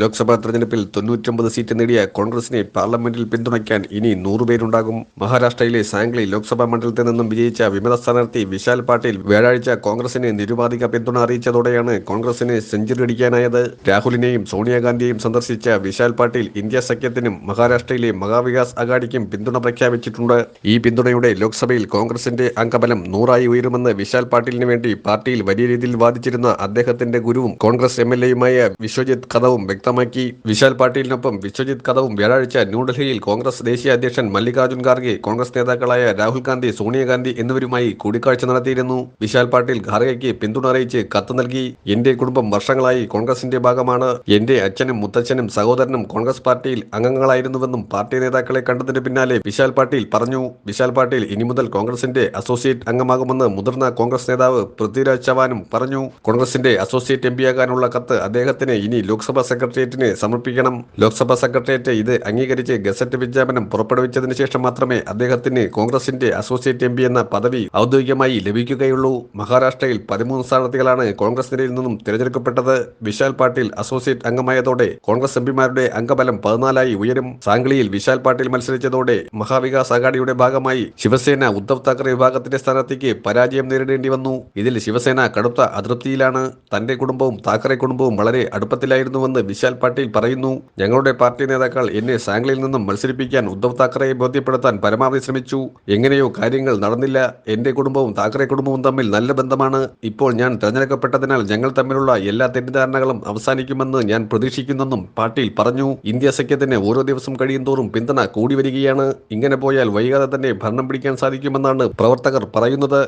ലോക്സഭാ തെരഞ്ഞെടുപ്പിൽ തൊണ്ണൂറ്റൊമ്പത് സീറ്റ് നേടിയ കോൺഗ്രസിനെ പാർലമെന്റിൽ പിന്തുണയ്ക്കാൻ ഇനി നൂറുപേരുണ്ടാകും മഹാരാഷ്ട്രയിലെ സാംഗ്ലി ലോക്സഭാ മണ്ഡലത്തിൽ നിന്നും വിജയിച്ച വിമത സ്ഥാനാർത്ഥി വിശാൽ പാട്ടീൽ വ്യാഴാഴ്ച കോൺഗ്രസിന് നിരുപാധിക പിന്തുണ അറിയിച്ചതോടെയാണ് കോൺഗ്രസിന് സെഞ്ചുറി അടിക്കാനായത്. രാഹുലിനെയും സോണിയാഗാന്ധിയെയും സന്ദർശിച്ച വിശാൽ പാട്ടീൽ ഇന്ത്യ സഖ്യത്തിനും മഹാരാഷ്ട്രയിലെ മഹാവികാസ് അഗാഡിക്കും പിന്തുണ പ്രഖ്യാപിച്ചിട്ടുണ്ട്. ഈ പിന്തുണയുടെ ലോക്സഭയിൽ കോൺഗ്രസിന്റെ അംഗബലം നൂറായി ഉയരുമെന്ന് വിശാൽ പാട്ടീലിന് വേണ്ടി പാർട്ടിയിൽ വലിയ രീതിയിൽ വാദിച്ചിരുന്ന അദ്ദേഹത്തിന്റെ ഗുരുവും കോൺഗ്രസ് എം എൽ എയുമായ വിശ്വജിത് കഥവും വ്യക്തമാക്കി. വിശാൽ പാട്ടീലിനൊപ്പം വിശ്വജിത് കഥവും വ്യാഴാഴ്ച ന്യൂഡൽഹിയിൽ കോൺഗ്രസ് ദേശീയ അധ്യക്ഷൻ മല്ലികാർജുൻ ഖാർഗെ കോൺഗ്രസ് നേതാക്കളായ രാഹുൽ ഗാന്ധി സോണിയാഗാന്ധി എന്നിവരുമായി കൂടിക്കാഴ്ച നടത്തിയിരുന്നു. വിശാൽ പാട്ടീൽ ഖാർഗെക്ക് പിന്തുണ അറിയിച്ച് കത്ത് നൽകി. എന്റെ കുടുംബം വർഷങ്ങളായി കോൺഗ്രസിന്റെ ഭാഗമാണ്. എന്റെ അച്ഛനും മുത്തച്ഛനും സഹോദരനും കോൺഗ്രസ് പാർട്ടിയിൽ അംഗങ്ങളായിരുന്നുവെന്നും പാർട്ടി നേതാക്കളെ കണ്ടതിന് പിന്നാലെ വിശാൽ പാട്ടീൽ പറഞ്ഞു. വിശാൽ പാട്ടീൽ ഇനി മുതൽ കോൺഗ്രസിന്റെ അസോസിയേറ്റ് അംഗമാകുമെന്ന് മുതിർന്ന കോൺഗ്രസ് നേതാവ് പൃഥ്വിരാജ് ചവാനും പറഞ്ഞു. കോൺഗ്രസിന്റെ അസോസിയേറ്റ് എം പിയാകാനുള്ള കത്ത് അദ്ദേഹത്തിന് ഇനി ലോക്സഭാ സെക്രട്ടേറിയറ്റിന് സമർപ്പിക്കണം. ലോക്സഭാ സെക്രട്ടേറിയറ്റ് ഇത് അംഗീകരിച്ച് ഗസറ്റ് വിജ്ഞാപനം പുറപ്പെടുവിച്ചതിന് ശേഷം മാത്രമേ അദ്ദേഹത്തിന് കോൺഗ്രസിന്റെ അസോസിയേറ്റ് എം എന്ന പദവി ഔദ്യോഗികമായി ലഭിക്കുകയുള്ളൂ. മഹാരാഷ്ട്രയിൽ പതിമൂന്ന് സ്ഥാനാർത്ഥികളാണ് കോൺഗ്രസ് നിരയിൽ നിന്നും തിരഞ്ഞെടുക്കപ്പെട്ടത്. വിശാൽ പാട്ടീൽ അസോസിയേറ്റ് അംഗമായതോടെ കോൺഗ്രസ് എംപിമാരുടെ അംഗബലം പതിനാലായി ഉയരും. സാംഗ്ലിയിൽ വിശാൽ പാട്ടീൽ മത്സരിച്ചതോടെ മഹാവികാസ് അഗാഡിയുടെ ഭാഗമായി ശിവസേന ഉദ്ധവ് താക്കറെ വിഭാഗത്തിന്റെ സ്ഥാനാർത്ഥിക്ക് പരാജയം നേരിടേണ്ടി വന്നു. ഇതിൽ ശിവസേന കടുത്ത അതൃപ്തിയിലാണ്. തന്റെ കുടുംബവും താക്കറെ കുടുംബവും വളരെ അടുപ്പത്തിലായിരുന്നുവെന്ന് വിശാൽ പാട്ടീൽ പറയുന്നു ഞങ്ങളുടെ പാർട്ടി നേതാക്കൾ എന്നെ സാംഗ്ലിയിൽ നിന്നും മത്സരിപ്പിക്കാൻ ഉദ്ധവ് താക്കറയെ ബോധ്യപ്പെടുത്താൻ പരമാവധി ശ്രമിച്ചു. എങ്ങനെയോ കാര്യങ്ങൾ നടന്നില്ല. എന്റെ കുടുംബവും താക്കറെ കുടുംബവും തമ്മിൽ നല്ല ബന്ധമാണ്. ഇപ്പോൾ ഞാൻ തെരഞ്ഞെടുക്കപ്പെട്ടതിനാൽ ഞങ്ങൾ തമ്മിലുള്ള എല്ലാ തെറ്റിദ്ധാരണകളും അവസാനിക്കുമെന്ന് ഞാൻ പ്രതീക്ഷിക്കുന്നെന്നും പാട്ടീൽ പറഞ്ഞു. ഇന്ത്യ സഖ്യത്തിന് ഓരോ ദിവസം കഴിയും തോറും പിന്തുണ കൂടി വരികയാണ്. ഇങ്ങനെ പോയാൽ വൈകാതെ തന്നെ ഭരണം പിടിക്കാൻ സാധിക്കുമെന്നാണ് പ്രവർത്തകർ പറയുന്നത്.